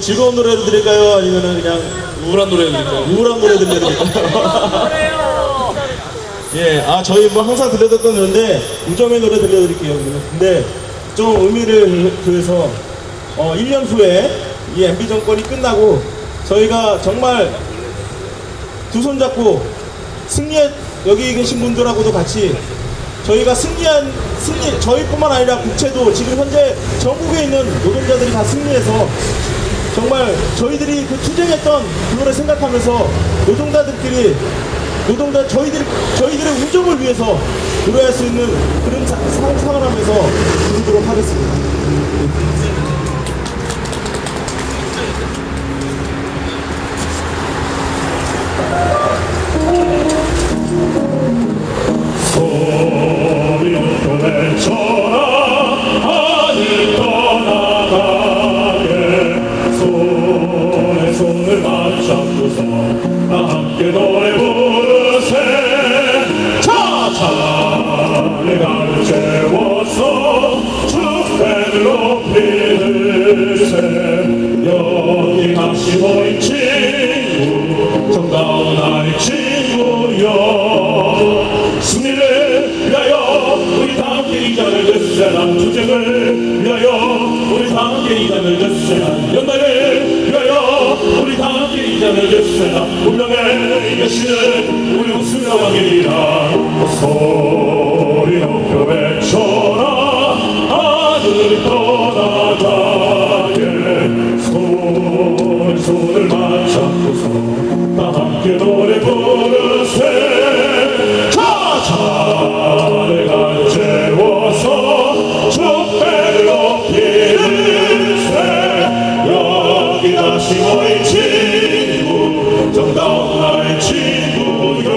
즐거운 노래 들을까요? 아니면은 그냥 우울한 노래 들을까요? 우울한 노래 들려드릴까요? 예, 아 저희 뭐 항상 들려드렸던 노래인데 우정의 노래 들려드릴게요. 근데 좀 의미를 그래서 어 1년 후에 이 MB 정권이 끝나고 저희가 정말 두 손 잡고 승리해 여기 계신 분들하고도 같이 저희가 승리한 승리 저희뿐만 아니라 국채도 지금 현재 전국에 있는 노동자들이 다 승리해서 정말 저희들이 그 투쟁했던 그거를 생각하면서 노동자들끼리 노동자 저희들 저희들의 우정을 위해서 노래할 수 있는 그런 사- 상 상을 하면서 부르도록 하겠습니다. 여기 모인 친구 정다운 아이 친구여. 승리를 위하여 우리 다 함께 이 잔을 드세라 투쟁을 위하여 우리 다 함께 이 잔을 드세라 연단을 위하여 우리 다 함께 이 잔을 드세라 운명의 여신은 우리 웃으며 가기리라 함께 노래 부르세. 차차 내가 채워서 주패를 높이는세. 여기 다시 모인 친구 정다운 나의 친구여.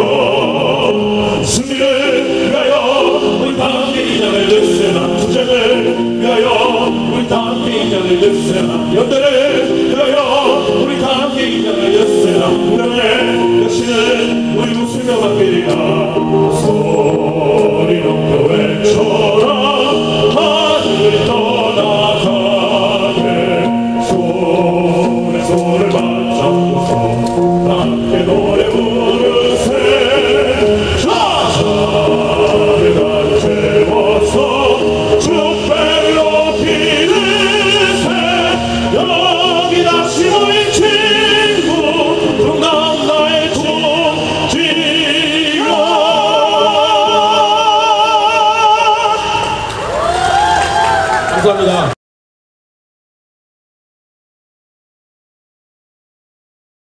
승리를 위하여 우리 다 함께 이 잔을 드세나 투쟁을 위하여 우리 다 함께 이 잔을 드세나 연대를 드세나 운명의 여신은 우리 웃으며 받기리라 소리 높여 외쳐라 하늘 떠나가 สวัสดีครับ